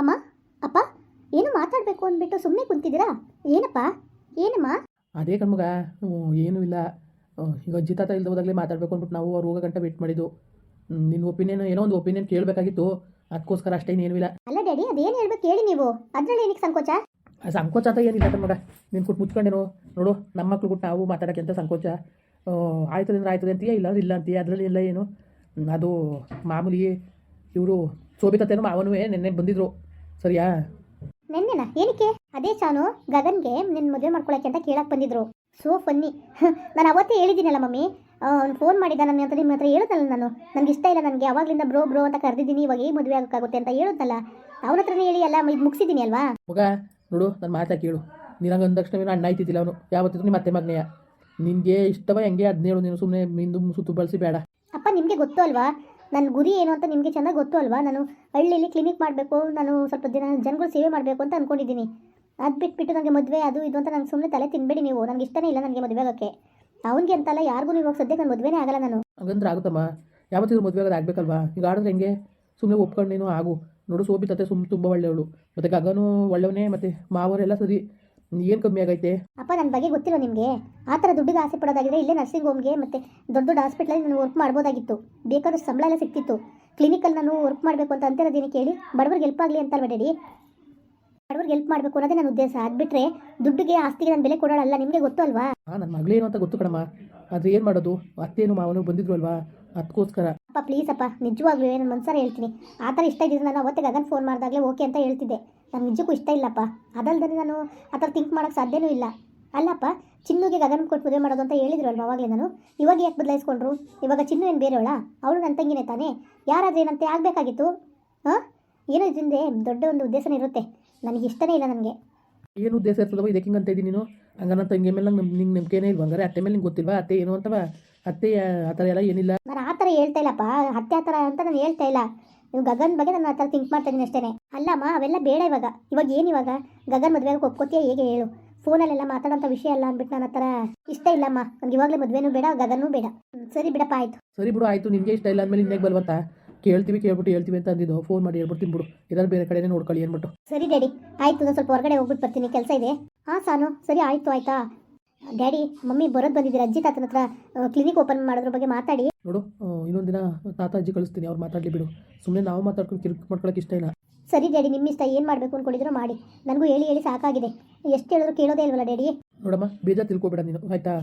ಅಮ್ಮ ಅಪ್ಪ ಏನು ಮಾತಾಡಬೇಕು ಅಂದ್ಬಿಟ್ಟು ಸುಮ್ಮನೆ ಕುಂತಿದ್ದೀರಾ? ಏನಪ್ಪ? ಏನಮ್ಮ? ಅದೇ ಕಣ್ಮಗ ಏನು ಏನೂ ಇಲ್ಲ. ಈಗ ಅಜ್ಜಿ ತಾತ ಇಲ್ದೋದಾಗಲೇ ಮಾತಾಡಬೇಕು ಅಂದ್ಬಿಟ್ಟು ನಾವು ಅವ್ರು ಹೋಗೋ ಗಂಟೆ ವೇಟ್ ಮಾಡಿದ್ದು. ನಿನ್ನ ಒಪಿನಿಯನ್ ಏನೋ ಒಂದು ಒಪಿನಿಯನ್ ಕೇಳಬೇಕಾಗಿತ್ತು. ಅದಕ್ಕೋಸ್ಕರ ಅಷ್ಟೇ ಇನ್ನೇನೂ ಇಲ್ಲ. ಅಲ್ಲ ಡ್ಯಾಡಿ ಅದೇನು ಹೇಳ್ಬೇಕು ಹೇಳಿ ನೀವು. ಅದರಲ್ಲಿ ಏನಕ್ಕೆ ಸಂಕೋಚ? ಸಂಕೋಚ ಅಂತ ಏನಿಲ್ಲ ಕಣ್ಮಗ. ನೀನು ಕೊಟ್ಟು ಮುಚ್ಕೊಂಡೇನು? ನೋಡು ನಮ್ಮ ಮಕ್ಳು ಕೊಟ್ಟು ನಾವು ಮಾತಾಡೋಕ್ಕೆ ಅಂತ ಸಂಕೋಚ? ಆಯ್ತದೆ ಅಂದ್ರೆ ಆಯ್ತದೆ ಅಂತೀಯ ಇಲ್ಲ ಅಂದ್ರೆ ಇಲ್ಲ ಅಂತೀಯ? ಅದರಲ್ಲಿ ಇಲ್ಲ ಏನು? ಅದು ಮಾಮೂಲಿ ಇವರು ಶೋಭಿತತೆನೂ ಮಾವನೂ ನಿನ್ನೆ ಬಂದಿದ್ರು. ಸರಿಯಾ? ನೆನ್ನೆನಾ? ಏನಕ್ಕೆ? ಅದೇ ಚಾನು ಗಗನ್ಗೆ ನಿನ್ ಮದುವೆ ಮಾಡ್ಕೊಳಕ್ಕೆ ಅಂತ ಕೇಳಕ್ಕೆ ಬಂದಿದ್ರು. ಸೋ ಫನ್ನಿ ನಾನು ಅವತ್ತೇ ಹೇಳಿದ್ದೀನಲ್ಲ ಮಮ್ಮಿ. ಅವ್ನು ಫೋನ್ ಮಾಡಿದ ನನ್ನ ಹತ್ರ ನಿಮ್ಮ ಹತ್ರ ಹೇಳುತ್ತಲ್ಲ ನಾನು. ನನಗೆ ಇಷ್ಟ ಇಲ್ಲ ನನಗೆ. ಅವಾಗ್ಲಿಂದ ಬ್ರೋ ಬ್ರೋ ಅಂತ ಕರೆದಿದ್ದೀನಿ ಇವಾಗ ಹೇಗೆ ಮದುವೆ ಆಗೋಕ್ಕಾಗುತ್ತೆ ಅಂತ ಹೇಳುತ್ತಲ್ಲ ಅವನ ಹತ್ರನೇ ಹೇಳಿ ಅಲ್ಲ ಇದು ಮುಗಿಸಿದ್ದೀನಿ ಅಲ್ವಾ? ಮಗ ನೋಡು ನನ್ನ ಮಾತಾ ಕೇಳು. ನಿನಗೆ ಅಂದ ತಕ್ಷಣ ಅಣ್ಣ ಆಯ್ತಿದ್ದಿಲ್ಲ ಅವನು. ಯಾವತ್ತಿದ್ರು ನಿಮ್ಮ ಅತ್ತೆ ಮಗನೆಯ. ನಿನಗೆ ಇಷ್ಟವ ಹೆಂಗೆ ಹದಿನೇಳು ನೀನು ಸುಮ್ಮನೆ ಮಿಂದು ಸುತ್ತು ಬಳಸಿ ಬೇಡ. ಅಪ್ಪ ನಿಮಗೆ ಗೊತ್ತು ಅಲ್ವಾ? ನನ್ನ ಗುರಿ ಏನು ಅಂತ ನಿಮಗೆ ಚೆನ್ನಾಗಿ ಗೊತ್ತು ಅಲ್ವಾ? ನಾನು ಹಳ್ಳಿಯಲ್ಲಿ ಕ್ಲಿನಿಕ್ ಮಾಡಬೇಕು, ನಾನು ಸ್ವಲ್ಪ ದಿನ ಜನಗಳು ಸೇವೆ ಮಾಡಬೇಕು ಅಂತ ಅಂದ್ಕೊಂಡಿದ್ದೀನಿ ಅದು ಬಿಟ್ಬಿಟ್ಟು ನನಗೆ ಮದುವೆ, ಅದು ಇದು ಅಂತ ನಂಗೆ ಸುಮ್ಮನೆ ತಲೆ ತಿನ್ಬೇಡಿ ನೀವು. ನನಗೆ ಇಷ್ಟನೇ ಇಲ್ಲ ನನಗೆ ಮದುವೆ ಆಗೋಕ್ಕೆ ಅವನಿಗೆ ಅಂತಲ್ಲ ಯಾರಿಗೂ ನೀವು ಸದ್ಯಕ್ಕೆ ನಾನು ಮದುವೆನೇ ಆಗಲ್ಲ ನಾನು. ಹಾಗಂದ್ರೆ ಆಗುತ್ತಮ್ಮ. ಯಾವತ್ತಿದ್ರು ಮದುವೆ ಆಗೋದು ಆಗಬೇಕಲ್ವಾ? ಈಗ ಆಡಿದ್ರೆ ಹೆಂಗೆ? ಸುಮ್ಮನೆ ಒಪ್ಕೊಂಡು ಆಗು. ನೋಡು ಸೋಬಿತತೆ ಸುಮ್ಮ ತುಂಬ ಒಳ್ಳೆಯವಳು. ಮತ್ತು ಗಗನು ಒಳ್ಳೆಯವನೇ, ಮತ್ತು ಮಾವರೆಲ್ಲ ಸರಿ. ಏನು ಕಮ್ಮಿ ಆಗೈತೆ? ಅಪ್ಪ ನನ್ನ ಬಗ್ಗೆ ಗೊತ್ತಿಲ್ಲ ನಿಮಗೆ. ಆ ಥರ ದುಡ್ಡಿಗೆ ಆಸೆ ಪಡೋದಾಗಿದ್ರೆ ಇಲ್ಲೇ ನರ್ಸಿಂಗ್ ಹೋಮ್ಗೆ ಮತ್ತೆ ದೊಡ್ಡ ದೊಡ್ಡ ಹಾಸ್ಪಿಟ್ಲಲ್ಲಿ ನಾನು ವರ್ಕ್ ಮಾಡ್ಬೋದಾಗಿತ್ತು. ಬೇಕಾದಷ್ಟು ಸಂಬಳ ಎಲ್ಲ ಸಿಕ್ತಿತ್ತು. ಕ್ಲಿನಿಕಲ್ಲಿ ನಾನು ವರ್ಕ್ ಮಾಡಬೇಕು ಅಂತ ಅಂತಿರೋದೇನು ಕೇಳಿ? ಬಡವರಿಗೆ ಹೆಲ್ಪ್ ಆಗಲಿ ಅಂತ ಡ್ಯಾಡಿ? ಬಡವರಿಗೆ ಹೆಲ್ಪ್ ಮಾಡಬೇಕು ಅನ್ನೋದೇ ನನ್ನ ಉದ್ದೇಶ. ಅದ್ಬಿಟ್ರೆ ದುಡ್ಡಿಗೆ ಆಸ್ತಿಗೆ ನಾನು ಬೆಲೆ ಕೊಡೋಳಲ್ಲ ನಿಮಗೆ ಗೊತ್ತು ಅಲ್ವಾ? ಹಾಂ ನನ್ನ ಮಗಳೇನು ಅಂತ ಗೊತ್ತು ಕಣಮ್ಮ. ಆದರೆ ಏನು ಮಾಡೋದು? ಅತ್ತೇನು ಮಾವನು ಬಂದಿದ್ರು ಅಲ್ವಾ? ಅದಕ್ಕೋಸ್ಕರ ಅಪ್ಪ ಪ್ಲೀಸ್ ಅಪ್ಪ, ನಿಜವಾಗ್ಲೂ ನನ್ನ ಮನ್ಸಾರ ಹೇಳ್ತೀನಿ. ಆ ಥರ ಇಷ್ಟ ಇದ್ದಿದ್ದು ನಾನು ಅವತ್ತೇ ಗಗನ್ ಫೋನ್ ಮಾಡಿದಾಗಲೇ ಓಕೆ ಅಂತ ಹೇಳ್ತಿದ್ದೆ. ನಾನು ನಿಜಕ್ಕೂ ಇಷ್ಟ ಇಲ್ಲಪ್ಪ. ಅದಲ್ದೇ ನಾನು ಆ ಥರ ಥಿಂಕ್ ಮಾಡೋಕ್ಕೆ ಸಾಧ್ಯವೂ ಇಲ್ಲ. ಅಲ್ಲಪ್ಪ, ಚಿನ್ನುಗೆ ಗಗನ್ ಕೊಟ್ಟು ಮದುವೆ ಮಾಡೋದು ಅಂತ ಹೇಳಿದ್ರು ಅಲ್ವಾ ಅವಾಗಲೇ ನಾನು? ಇವಾಗ ಯಾಕೆ ಬದಲಾಯಿಸ್ಕೊಂಡ್ರು? ಇವಾಗ ಚಿನ್ನು ಏನು ಬೇರೆಯವಳ? ಅವಳು ನನ್ನ ತಂಗಿನೇ ತಾನೇ? ಯಾರಾದ್ರೂ ಏನಂತೆ ಆಗಬೇಕಾಗಿತ್ತು? ಹಾಂ? ಏನೋ ಇದರಿಂದ ದೊಡ್ಡ ಒಂದು ಉದ್ದೇಶನೇ ಇರುತ್ತೆ. ನನಗೆ ಇಷ್ಟನೇ ಇಲ್ಲ ನನಗೆ. ಏನು ಉದ್ದೇಶ ಇರ್ತದವ ಇದಕ್ಕೆ ಹಿಂಗೆ ಅಂತ ಇದ್ದೀನಿ ನೀನು. ಹಂಗ ನನ್ನ ತಂಗಿ ಮೇಲೆ ನಂಗೆ ನಿಂಗೆ ನಂಬಿಕೆನೇ ಇಲ್ವ? ಹಂಗಾರೆ ಅತ್ತೆ ಮೇಲೆ ನಿಂಗೆ ಗೊತ್ತಿಲ್ವಾ? ಅತ್ತೆ ಏನು ಅಂತವ? ಅತ್ತೆ ಆ ಥರ ಎಲ್ಲ ಏನಿಲ್ಲ. ನಾನು ಆ ಥರ ಹೇಳ್ತಾ ಇಲ್ಲಪ್ಪ. ಅತ್ತೆ ಆ ಥರ ಅಂತ ನಾನು ಹೇಳ್ತಾ ಇಲ್ಲ. ನೀವು ಗಗನ್ ಬಗ್ಗೆ ನಾನು ಆ ಥರ ಥಿಂಕ್ ಮಾಡ್ತಾ ಇದ್ದೀನಿ ಅಷ್ಟೇ ಅಲ್ಲಮ್ಮ ಅವೆಲ್ಲ ಬೇಡ ಇವಾಗ. ಇವಾಗ ಏನು ಇವಾಗ? ಗಗನ್ ಮದುವೆಗೆ ಒಪ್ಕೋತೀಯ ಹೇಗೆ ಹೇಳು? ಫೋನಲ್ಲೆಲ್ಲ ಮಾತಾಡೋಂಥ ವಿಷಯ ಅಲ್ಲ ಅಂದ್ಬಿಟ್ಟು ನಾನು ಆ ಥರ ಇಷ್ಟ ಇಲ್ಲಮ್ಮ. ನನಗೆ ಇವಾಗಲೇ ಮದುವೆನೂ ಬೇಡ ಗಗನೂ ಬೇಡ. ಸರಿ ಬಿಡಪ್ಪ ಆಯಿತು. ಸರಿ ಬಿಡು ಆಯಿತು. ನಿಮಗೆ ಇಷ್ಟ ಇಲ್ಲ ಅಂದಮೇಲೆ ಇನ್ನೇಗೆ ಬಲ್ವಂತ? ಕೇಳ್ತೀವಿ ಕೇಳ್ಬಿಟ್ಟು ಹೇಳ್ತೀವಿ ಅಂತ ಅಂದಿದ್ದು. ಫೋನ್ ಮಾಡಿ ಹೇಳ್ಬಿಡ್ತೀನಿ ಬಿಡು ಇದರ ಬೇರೆ ಕಡೆನೇ ನೋಡ್ಕೊಳ್ಳಿ ಏನ್ಬಿಟ್ಟು ಸರಿ ಡ್ಯಾಡಿ ಆಯ್ತು ನಾನು ಸ್ವಲ್ಪ ಹೊರಗಡೆ ಹೋಗ್ಬಿಟ್ಟು ಬರ್ತೀನಿ ಕೆಲಸ ಇದೆ. ಹಾಂ ಸಾನು ಸರಿ ಆಯಿತು ಆಯ್ತಾ? ಡ್ಯಾಡಿ ಮಮ್ಮಿ ಬರೋದು ಬಂದಿದ್ದೀರಾ? ಅಜ್ಜಿ ತಾತನ ಹತ್ರ ಕ್ಲಿನಿಕ್ ಓಪನ್ ಮಾಡೋದ್ರ ಬಗ್ಗೆ ಮಾತಾಡಿ. ನೋಡು ಇನ್ನೊಂದು ದಿನ ತಾತ ಅಜ್ಜಿ ಕಳಿಸ್ತೀನಿ ಅವ್ರು ಮಾತಾಡಲಿ ಬಿಡು. ಸುಮ್ಮನೆ ನಾವು ಮಾತಾಡ್ಕೊಂಡು ಕಿರಿಕ್ ಮಾಡ್ಕೊಳಕ್ಕೆ ಇಷ್ಟ ಇಲ್ಲ. ಸರಿ ಡ್ಯಾಡಿ ನಿಮ್ಮ ಇಷ್ಟ ಏನು ಮಾಡಬೇಕು ಅಂದ್ಕೊಂಡಿದ್ರು ಮಾಡಿ. ನನಗೂ ಹೇಳಿ ಹೇಳಿ ಸಾಕಾಗಿದೆ. ಎಷ್ಟು ಹೇಳಿದ್ರು ಕೇಳೋದೇ ಇಲ್ವಲ್ಲ ಡ್ಯಾಡಿ? ನೋಡಮ್ಮ ಬೇಜಾರು ತಿಳ್ಕೊಬೇಡ ನೀನು ಆಯ್ತಾ?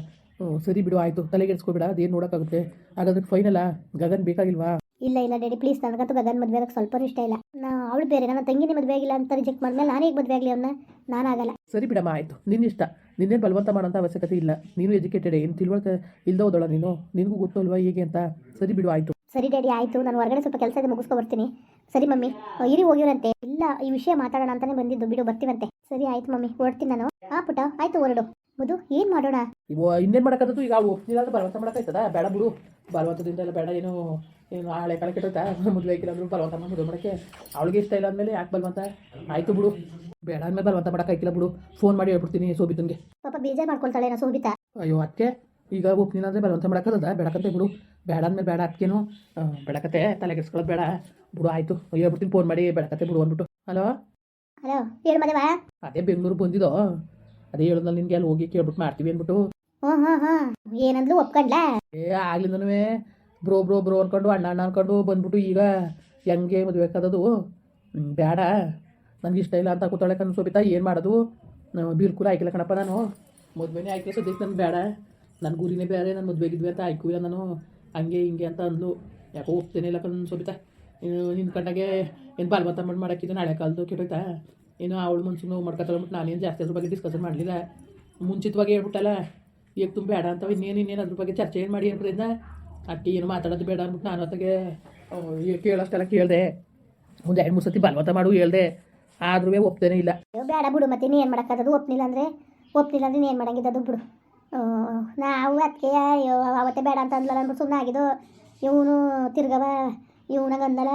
ಸರಿ ಬಿಡು ಆಯಿತು. ತಲೆಗೆಡ್ಸ್ಕೊಬೇಡ ಅದೇನು ನೋಡೋಕ್ಕಾಗುತ್ತೆ? ಹಾಗಾದ್ರೆ ಫೈನಲ್ಲ ಗಗನ್ ಬೇಕಾಗಿಲ್ವಾ? ಇಲ್ಲ ಇಲ್ಲ ಡ್ಯಾಡಿ ಪ್ಲೀಸ್ ನನಗಂತೂ ಗಗನ್ ಮದುವೆ ಆಗಕ್ಕೆ ಸ್ವಲ್ಪ ಇಷ್ಟ ಇಲ್ಲ. ನಾ ಅವಳು ಬೇರೆ ನನ್ನ ತಂಗಿನೇ ಮದುವೆ ಆಗಿಲ್ಲ ಅಂತ ರಿಜೆಕ್ಟ್ ಮಾಡಿದ್ಮೇಲೆ ನಾನು ಹೇಗೆ ಮದುವೆ ಆಗಲಿ ಅವನ್ನ ನಾನಾಗಲ್ಲ ಸರಿ ಬಿಡಮ್ಮ ಆಯಿತು. ನಿನ್ನ ಇಷ್ಟ. ನಿನ್ನೇನು ಬಲವಂತ ಮಾಡೋಂಥ ಅವಶ್ಯಕತೆ ಇಲ್ಲ. ನೀನು ಎಜುಕೇಟೆಡ್ ಏನು ತಿಳುವಳಿಕೆ ಇಲ್ದ ಹೋದೋಳ ನೀನು? ನಿನಗೂ ಗೊತ್ತು ಅಲ್ವಾ ಹೇಗೆ ಅಂತ? ಸರಿ ಬಿಡು ಆಯಿತು. ಸರಿ ಡ್ಯಾಡಿ ಆಯಿತು. ನಾನು ಹೊರಗಡೆ ಸ್ವಲ್ಪ ಕೆಲಸ ಇದೆ ಮುಗಿಸ್ಕೊ ಬರ್ತೀನಿ ಸರಿ ಮಮ್ಮಿ. ಇರಿ ಹೋಗಿರಂತೆ ಇಲ್ಲ ಈ ವಿಷಯ ಮಾತಾಡೋಣ ಅಂತಾನೆ ಬಂದಿದ್ದು. ಬಿಡು ಬರ್ತೀವಂತೆ. ಸರಿ ಆಯ್ತು ಮಮ್ಮಿ. ಹೊರಡ್ತೀನಿ ನಾನು. ಆ ಪುಟ ಆಯ್ತು ಹೊರಡು. ಮಧು ಏನು ಮಾಡೋಣ? ಇವ ಇನ್ನೇನು ಮಾಡೋಕ್ಕದ್ದು ಈಗ ಅವು ಒಪ್ಪಿಲ್ಲ ಬಲವಂತ ಮಾಡೋಕ್ಕಾಯ್ತದ? ಬೇಡ ಬಿಡು. ಬಲವಂತದಿಂದ ಎಲ್ಲ ಬೇಡ. ಏನು ಏನು ಹಳೆ ಕಾಲ ಕೆಟ್ಟೋಯ್ತಾ ಮದುವೆ ಐಕಿಲ್ಲ ಅಂದ್ರು ಬಲವಂತ ಮದುವೆ ಮಾಡೋಕ್ಕೆ ಅವಳಿಗೆ ಇಷ್ಟ ಇಲ್ಲ ಅಂದಮೇಲೆ ಯಾಕೆ ಬಲವಂತ ಆಯಿತು ಬಿಡು. ಬೇಡ ಅಂದಮೇಲೆ ಬಲವಂತ ಮಾಡೋಕ್ಕಾಯ್ತಿಲ್ಲ ಬಿಡು. ಫೋನ್ ಮಾಡಿ ಹೇಳ್ಬಿಡ್ತೀನಿ ಸೋಬಿತನ್ಗೆ ಪಾಪ ಬೇಜಾರು ಮಾಡ್ಕೊಳ್ತಾಳೆ ನಾ ಸೋಬಿತಾ. ಅಯ್ಯೋ ಅದಕ್ಕೆ ಈಗ ಒಪ್ಪಿನ ಅಂದ್ರೆ ಬಲವಂತ ಮಾಡೋಕ್ಕದ ಬೇಡಕಂತೆ ಬಿಡು. ಬೇಡ ಅಂದಮೇಲೆ ಬೇಡ ಅದಕ್ಕೇನು ಬೇಡಕತ್ತೆ. ತಲೆ ಕೆಡ್ಸ್ಕೊಳ್ಳೋದು ಬೇಡ. ಬಿಡು ಆಯಿತು. ಹೇಳ್ಬಿಡ್ತೀನಿ. ಫೋನ್ ಮಾಡಿ ಬೇಡಕತ್ತೆ ಬಿಡು ಅಂದ್ಬಿಟ್ಟು. ಹಲೋ ಹಲೋ ಹೇಳು ಅದೇ ಬೆಂಗಳೂರು ಬಂದಿದ್ದೋ ಅದೇ ಹೇಳಿದ್ನಲ್ಲ ನಿನಗೆ ಅಲ್ಲಿ ಹೋಗಿ ಕೇಳ್ಬಿಟ್ಟು ಮಾಡ್ತೀವಿ ಅಂದ್ಬಿಟ್ಟು. ಏನಂದ್ಲು ಒಪ್ಕೊಂಡ್ಲಾ? ಏ ಬ್ರೋ ಬ್ರೋ ಬ್ರೋ ಅನ್ಕೊಂಡು, ಅಣ್ಣ ಅಣ್ಣ ಅನ್ಕೊಂಡು ಬಂದ್ಬಿಟ್ಟು ಈಗ ಹೆಂಗೆ ಮದುವೆ ಕದದು ಬೇಡ ನನಗೆ ಇಷ್ಟ ಇಲ್ಲ ಅಂತ ಕೂತಾಳೆ ಕಣ್ಣು ಸೋಬಿತಾ, ಏನು ಮಾಡೋದು? ಬಿಲ್ಕುಲ್ ಆಯ್ಕಿಲ್ಲ ಕಣಪ್ಪ ನಾನು. ಮದುವೆನೇ ಆಯ್ಕೆ ಸದ್ಯಕ್ಕೆ ನನ್ ಬೇಡ ನನ್ನ ಗುರಿನೇ ಬೇರೆ, ನಾನು ಮದುವೆಗಿದ್ವಿ ಅಂತ ಆಯ್ಕು ಇಲ್ಲ ನಾನು. ಹಂಗೆ, ಹಿಂಗೆ ಅಂತ ಅಂದ್ಲು. ಯಾಕೋ ಹೋಗ್ತೇನೆ ಇಲ್ಲ ಕಣ್ಣು ಸೋಬಿತಾ. ನಿನ್ನ ಕಂಡಾಗೆ ಏನು ಬಾಲ್ಬತ್ತ ಮಾಡಿ ಮಾಡೋಕ್ಕಿದ್ದು ನಾಳೆ ಕಾಲದ್ದು ಕೆಟ್ಟೋಯ್ತಾ? ಏನು ಅವಳು ಮನ್ಸಿಗೆ ನೋವು ಮಾಡ್ಕೊತಾಳ್ಬಿಟ್ಟು ನಾನೇನು ಜಾಸ್ತಿ ಅದ್ರ ಬಗ್ಗೆ ಡಿಸ್ಕಷನ್ ಮಾಡಲಿಲ್ಲ. ಮುಂಚಿತವಾಗಿ ಹೇಳ್ಬಿಟ್ಟಲ್ಲ. ಈಗ ತುಂಬ ಬೇಡ ಅಂತ ಇನ್ನೇನು ಇನ್ನೇನು ಅದ್ರ ಬಗ್ಗೆ ಚರ್ಚೆ ಏನು ಮಾಡಿ ಅನ್ಬಿಟ್ಟಿದ್ದ ಅಕ್ಕಿ ಏನು ಮಾತಾಡೋದು ಬೇಡ ಅಂದ್ಬಿಟ್ಟು ನಾನು ಹೊತ್ತಿಗೆ ಕೇಳೋಷ್ಟೆಲ್ಲ ಕೇಳಿದೆ. ಒಂದು ಎರಡು ಮೂರು ಸತಿ ಬಲವಂತ ಮಾಡು ಹೇಳ್ದೆ. ಆದ್ರೂ ಒಪ್ತೇನೆ ಇಲ್ಲ. ಬೇಡ ಬಿಡು ಮತ್ತೆ ನೀನು ಏನು ಮಾಡೋಕ್ಕದು ಒಪ್ನಿಲ್ಲ ಅಂದರೆ ಒಪ್ನಿಲ್ಲ ಅಂದ್ರೆ ನೀನು ಏನು ಮಾಡಂಗಿದ್ದದು ಬಿಡು. ಆ, ನಾವು ಅದಕ್ಕೆ ಅವತ್ತೇ ಬೇಡ ಅಂತ ಅಂದ್ಲಲ್ಲ ಅಂದ್ಬಿಟ್ಟು ಸುಮ್ಮನೆ ಆಗಿದ್ದು. ಇವನು ತಿರ್ಗವ ಇವನಾಗ ಅಂದಲ್ಲ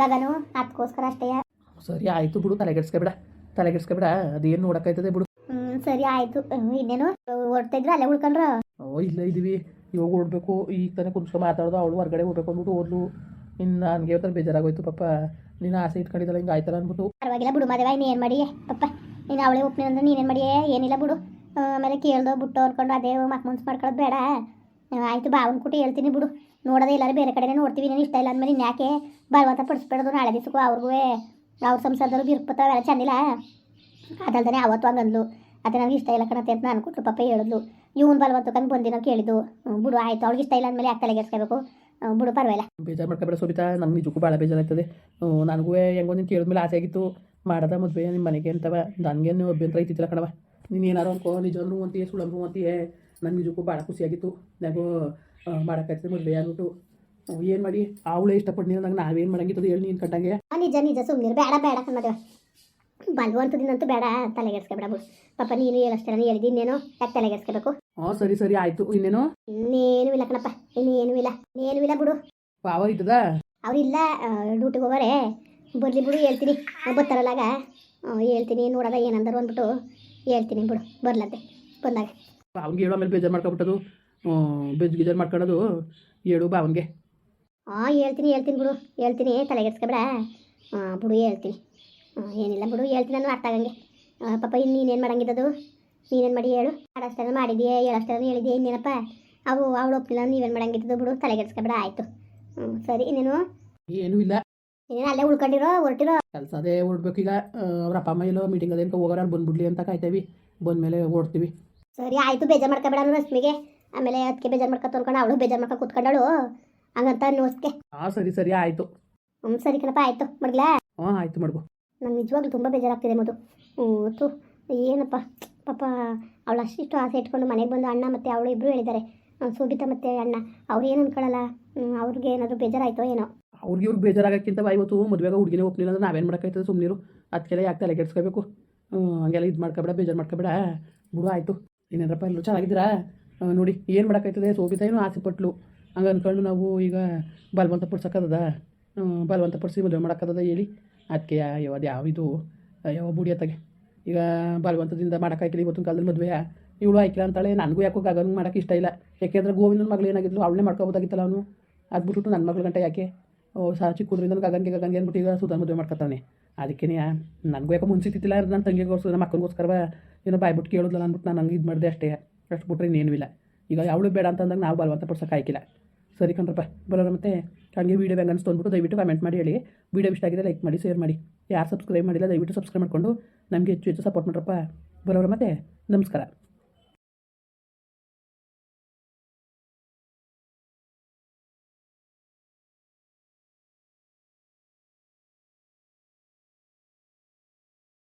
ಗಗನು ಅದಕ್ಕೋಸ್ಕರ ಅಷ್ಟೇ. ಸರಿ ಆಯಿತು ಬಿಡು ತಲೆಗೆಡ್ಸ್ಕೊಬೇಡ ತಲೆಗೆಡ್ಸ್ಕೊಬೇಡ ಅದೇನು ನೋಡೋಕ್ಕಾಯ್ತದೆ ಬಿಡು. ಹ್ಞೂ ಸರಿ ಆಯಿತು. ಇನ್ನೇನು? ಓಡ್ತಾ ಇದ್ರ ಅಲ್ಲೇ ಉಳ್ಕೊಂಡ್ರ? ಓ ಇಲ್ಲ ಇದೀವಿ. ಇವಾಗ ಓಡಬೇಕು. ಈಗ ತಾನೇ ಕುಂತ್ಕೊಂಡು ಮಾತಾಡೋದು. ಅವಳು ಹೊರಗಡೆ ಹೋಗ್ಬೇಕು ಅಂದ್ಬಿಟ್ಟು ಓದ್ಲು. ಇನ್ನು ನನಗೆ ಇವತ್ತರ ಬೇಜಾರಾಗೋಯ್ತು ಪಾಪ. ನೀನು ಆಸೆ ಇಟ್ಕೊಂಡಿದ್ದಲ್ಲ ಹಿಂಗೆ ಆಯ್ತಲ್ಲ ಅಂದ್ಬಿಟ್ಟು. ಪರವಾಗಿಲ್ಲ ಬಿಡು ಮದುವೆ ನೀ ಏನು ಮಾಡಿ? ಪಪ್ಪ ನೀನು ಅವಳೇ ಒಪ್ಪಿನ ಅಂದ್ರೆ ನೀನೇನು ಮಾಡಿ? ಏನಿಲ್ಲ ಬಿಡು. ಆಮೇಲೆ ಕೇಳ್ದೋ ಬಿಟ್ಟು ಅನ್ಕೊಂಡು ಅದೇ ಮಕ್ ಮುನ್ಸ್ ಮಾಡ್ಕೊಳ್ಳೋದು ಬೇಡ. ಆಯಿತು ಬಾವನ್ ಕೂಟಿ ಹೇಳ್ತೀನಿ ಬಿಡು. ನೋಡೋದೇ ಎಲ್ಲರೂ ಬೇರೆ ಕಡೆನೇ ನೋಡ್ತೀವಿ. ನೀನು ಇಷ್ಟ ಇಲ್ಲ ಅಂದ್ಮೇಲೆ ಇನ್ನು ಯಾಕೆ? ಬಲವಂತ ಪಡಿಸ್ಬೇಡದು ನಾಳೆ ದಿವಸಕ್ಕೂ ಅವ್ರಿಗೂ ಅವ್ರ ಸಂಸಾರದವ್ರು ಬಿರ್ಪತ್ತ ಎಲ್ಲ ಚಂದಿಲ್ಲ. ಅದಲ್ದೇ ಅವತ್ತು ಹಂಗಂದ್ಲು. ಅದೇ ನನಗೆ ಇಷ್ಟ ಇಲ್ಲ ಕಣತೆ ಅಂತ ನಾನು ಪಾಪ ಹೇಳಿದ್ಲು. ಇವನು ಬಲವಂತಕ್ಕಂದು ಬಂದಿನೋ ಕೇಳಿದ್ದು. ಬಿಡು ಆಯ್ತು ಅವ್ಳಿಗೆ ಇಷ್ಟ ಇಲ್ಲ ಅಂದಮೇಲೆ ಯಾಕೆ ತಲೆಗೆಡ್ಸ್ಕೋಬೇಕು ಹ್ಮ್, ಬಿಡು ಪರವಾಗಿಲ್ಲ. ಬೇಜಾರು ಮಾಡ್ಕೊಬೇಡ ಸೋಬಿತಾ ನಂಗೆ ನಿಜಕ್ಕೂ ಭಾಳ ಬೇಜಾರಾಗ್ತದೆ. ನನಗೂ ಹೆಂಗೋ ನೀನು ಕೇಳಿದ್ಮೇಲೆ ಆಸೆ ಆಗಿತ್ತು. ಮಾಡದ ಮದುವೆ ನಿಮ್ಮ ಮನೆಗೆ ಅಂತವ. ನನಗೇನು ಅಭ್ಯಂತರ ಐತಿತ್ತಿಲ್ಲ ಕಣವ ನೀನು ಏನಾರು ಅನ್ಕೋ ನಿಜವೂ ಅಂತಿ ಅಂತೀಯ. ಸುಳ್ಳಂದ್ರು ನನಗೆ ನಂಗೆ ನಿಜಕ್ಕೂ ಭಾಳ ಖುಷಿಯಾಗಿತ್ತು ನನಗೂ ಮಾಡೋಕ್ಕಾಯ್ತದೆ ಮದುವೆ ಅಂದ್ಬಿಟ್ಟು ಏನು ಮಾಡಿ? ಅವಳೇ ಇಷ್ಟಪಟ್ಟು ನೀನು ನಂಗೆ ನಾವೇನು ಮಾಡಂಗಿತ್ತು ಹೇಳಿ ನೀನು ಕಂಡಂಗೆ. ಆ, ನಿಜ ನಿಜ ಸುಮ್ಮನೆ ಬೇಡ ಬೇಡ ಕಣ್ಣದೇವ ಬಲವಂತದಿಂದಂತೂ ಬೇಡ ತಲೆಗೆಡ್ಸ್ಕೊಬೇಡ ಬಿಡು. ಪಾಪ ನೀನು ಹೇಳಷ್ಟೇ ನಾನು ಇನ್ನೇನು? ಯಾಕೆ ತಲೆಗೆಡ್ಸ್ಕೋಬೇಕು? ಹಾ ಸರಿ ಸರಿ ಆಯ್ತು. ಇನ್ನೇನು? ಇನ್ನೇನು ಇಲ್ಲ ಕಣಪ್ಪ ಇನ್ನೇನು ಇಲ್ಲ. ಇನ್ನೇನು ಇಲ್ಲ ಬಿಡು. ಪಾವ ಇದ್ದದ? ಅವ್ರಿಲ್ಲ ಡ್ಯೂಟಿಗೆ ಹೋಗೋರೆ. ಬರ್ಲಿ ಬಿಡು ಹೇಳ್ತೀನಿ. ಬರ್ತಾರಲ್ಲಾಗ ಹೇಳ್ತೀನಿ ನೋಡೋದ ಏನಂದರು ಅಂದ್ಬಿಟ್ಟು ಹೇಳ್ತೀನಿ ಬಿಡು ಬರ್ಲಂತೆ. ಬಂದಾಗ. ಅವ್ನಿಗೆ ಹೇಳೋ ಆಮೇಲೆ ಬೇಜಾರು ಮಾಡ್ಕೊಬಿಟ್ಟದು. ಬೇಜ್ ಗಿಜಾರು ಮಾಡ್ಕೊಳ್ಳೋದು. ಹೇಳು ಬಾ ಅವನಿಗೆ ಹಾಂ ಹೇಳ್ತೀನಿ ಹೇಳ್ತೀನಿ ಬಿಡು. ಹೇಳ್ತೀನಿ ತಲೆಗೆಡ್ಸ್ಕೊಬೇಡ. ಹಾಂ ಬಿಡು ಹೇಳ್ತೀನಿ. ಏನಿಲ್ಲ ಬಿಡು ಹೇಳ್ತೀನಿ ನಾನು ಅರ್ಥ ಆಗಂಗೆ. ಪಾಪ ಇನ್ನು ನೀನೇನು ಮಾಡಂಗಿದ್ದದು? ನೀನೇನು ಮಾಡಿ ಹೇಳು? ಮಾಡಷ್ಟೇ ಮಾಡಿದೆಯೇ? ಹೇಳಷ್ಟೇ ಹೇಳಿದೆ ಇನ್ನೇನಪ್ಪ? ಅವು ಅವಳು ಒಪ್ಪಿಲ್ಲ ನೀವೇನು ಮಾಡಂಗಿದ್ದದು ಬಿಡು ತಲೆಗೆಡ್ಸ್ಕೊಬೇಡ ಆಯಿತು. ಹ್ಞೂ ಸರಿ ಇನ್ನೇನು? ಏನೂ ಇಲ್ಲ. ನೀನು ಅಲ್ಲೇ ಉಳ್ಕೊಂಡಿರೋ ಹೊರಟಿರೋ? ಕೆಲಸ ಅದೇ ಹೊರಡ್ಬೇಕೀಗ ಅವ್ರ ಅಪ್ಪ ಅಮ್ಮ ಎಲ್ಲೋ ಮೀಟಿಂಗ್ ಅದೇನಕ ಹೋಗೋರು ಅಲ್ಲಿ ಬಂದ್ಬಿಡ್ಲಿ ಅಂತ ಕಾಯ್ತೇವಿ ಬಂದಮೇಲೆ ಓಡ್ತೀವಿ ಸರಿ ಆಯಿತು ಬೇಜಾರು ಮಾಡ್ಕೊಬೇಡ ರಶ್ಮಿಗೆ. ಆಮೇಲೆ ಅದಕ್ಕೆ ಬೇಜಾರು ಮಾಡ್ಕೊ ತೊಂದ್ಕೊಂಡು ಅವಳು ಬೇಜಾರು ಮಾಡ್ಕೊಂಡು ಕೂತ್ಕೊಂಡಳು. ಹಂಗಂತ ನೋಸ್ಕೆ ಹಾಂ ಸರಿ ಸರಿ ಆಯಿತು. ಹ್ಞೂ ಸರಿ ಕಣಪ್ಪ ಆಯಿತು. ಮಾಡ್ಲಾ? ಹಾಂ ಆಯಿತು ಮಾಡ್ಬೋ ನಂಗೆ ನಿಜವಾಗ್ಲೂ ತುಂಬ ಬೇಜಾರಾಗ್ತಿದೆ ಮಧು. ಹ್ಞೂ ಏನಪ್ಪ ಪಾಪ ಅವಳು ಅಷ್ಟಿಷ್ಟು ಆಸೆ ಇಟ್ಕೊಂಡು ಮನೆಗೆ ಬಂದು ಅಣ್ಣ ಮತ್ತು ಅವಳು ಇಬ್ಬರು ಹೇಳಿದ್ದಾರೆ. ಸುಬಿತಾ ಮತ್ತು ಅಣ್ಣ ಅವ್ರು ಏನು ಅನ್ಕೊಳ್ಳಲ್ಲ ಹ್ಮ್, ಅವ್ರಿಗೆ ಏನಾದರೂ ಬೇಜಾರಾಯ್ತೋ ಏನೋ. ಅವ್ರಿಗೆ ಇವ್ರು ಬೇಜಾರಾಗಕ್ಕಿಂತ ಇವತ್ತು ಮದುವೆಗೆ ಹುಡುಗಿನೇ ಹೋಗ್ಲಿಲ್ಲ ಅಂದ್ರೆ ನಾವೇನು ಮಾಡೋಕ್ಕಾಯ್ತದೆ ಸುಮ್ಮನಿರು ಅದಕ್ಕೆಲ್ಲ ಯಾಕೆ ತಲೆ ಕೆಡ್ಸ್ಕೋಬೇಕು? ಹಂಗೆಲ್ಲ ಇದು ಮಾಡ್ಕೋಬೇಡ ಬೇಜಾರು ಮಾಡ್ಕೋಬೇಡ. ಬಿಡು ಆಯಿತು. ಇನ್ನೇನಪ್ಪ ಎಲ್ಲರೂ ಚೆನ್ನಾಗಿದ್ದೀರಾ? ನೋಡಿ ಏನು ಮಾಡೋಕ್ಕಾಯ್ತದೆ? ಸೋಬಿತಾ ಏನು ಆಸೆ ಪಟ್ಲು. ಹಂಗೆ ಅಂದ್ಕೊಂಡು ನಾವು ಈಗ ಬಲವಂತ ಪಡ್ಸೋಕ್ಕದ ಬಲವಂತ ಪಡಿಸಿ ಮದುವೆ ಮಾಡೋಕ್ಕದ ಹೇಳಿ. ಅದಕ್ಕೆ ಅಯ್ಯೋ, ಅದು ಯಾವ ಇದು? ಅಯ್ಯೋ, ಬುಡಿ ಅತ್ತಾಗೆ. ಈಗ ಬಲವಂತದಿಂದ ಮಾಡೋಕ್ಕಾಯ್ಕಿಲ್ಲ ಇವತ್ತಿನ ಕಾಲದಲ್ಲಿ ಮದುವೆ. ಇವಳು ಆಯ್ಕಿಲ್ಲ ಅಂತಾಳೆ. ನನಗೂ ಯಾಕೋ ಗಗನ ಮಾಡೋಕ್ಕೆ ಇಷ್ಟ ಇಲ್ಲ. ಯಾಕೆಂದ್ರೆ ಗೋವಿಂದನ ಮಗಳು ಏನಾಗಿದ್ಲು? ಅವಳನ್ನೇ ಮಾಡ್ಕೋಬೋದಾಗಿತ್ತಲ್ಲ ಅವನು. ಅದು ಬಿಟ್ಬಿಟ್ಟು ನನ್ನ ಮಗಳ ಗಂಟೆ ಯಾಕೆ? ಓ ಸಹ ಚಿಕ್ಕದ್ರಿಂದ ಗಗನ್ಗೆ ಗಗನ್ಗೆ ಅಂದ್ಬಿಟ್ಟು ಈಗ ಸುಧಾನ್ ಮದುವೆ ಮಾಡ್ಕೊತಾನೆ ಅದಕ್ಕೆ ನನಗೂ ಯಾಕೋ ಮುನ್ಸಿತ್ತಿಲ್ಲ ನನ್ನ ತಂಗಿಗೋಸ್ಕರ ನಮ್ಮ ಅಕ್ಕನಿಗೋಸ್ಕರ ಏನೋ ಬಾಯ್ಬಿಟ್ಟು ಕೇಳೋದಲ್ಲ ಅಂದ್ಬಿಟ್ಟು ನಾನು ಹಂಗೆ ಇದು ಮಾಡಿದೆ ಅಷ್ಟೇ. ಅಷ್ಟು ಬಿಟ್ರೆ ಇನ್ನೇನು ಇಲ್ಲ. ಈಗ ಅವಳು ಬೇಡ ಅಂತಂದಾಗ ನಾವು ಬಲವಂತ ಪಡ್ಸೋಕ್ಕಾಯ್ಕಿಲ್ಲ ಸರಿ ಕಣ್ರಪ್ಪ. ಬರೋಣ ಮತ್ತೆ. ಹಂಗೆ ವೀಡಿಯೋ ಹೆಂಗೆ ಅನಿಸ್ತು ಅಂದ್ಬಿಟ್ಟು ದಯವಿಟ್ಟು ಕಮೆಂಟ್ ಮಾಡಿ ಹೇಳಿ. ವೀಡಿಯೋ ಇಷ್ಟ ಆಗಿದೆ ಲೈಕ್ ಮಾಡಿ ಶೇರ್ ಮಾಡಿ. ಯಾರು ಸಬ್ಸ್ಕ್ರೈಬ್ ಮಾಡಿಲ್ಲ ದಯವಿಟ್ಟು ಸಬ್ಸ್ಕ್ರೈಬ್ ಮಾಡಿಕೊಂಡು. ನಮಗೆ ಹೆಚ್ಚು ಹೆಚ್ಚು ಸಪೋರ್ಟ್ ಮಾಡ್ರಪ್ಪ. ಬರೋರು ಮತ್ತೆ, ನಮಸ್ಕಾರ.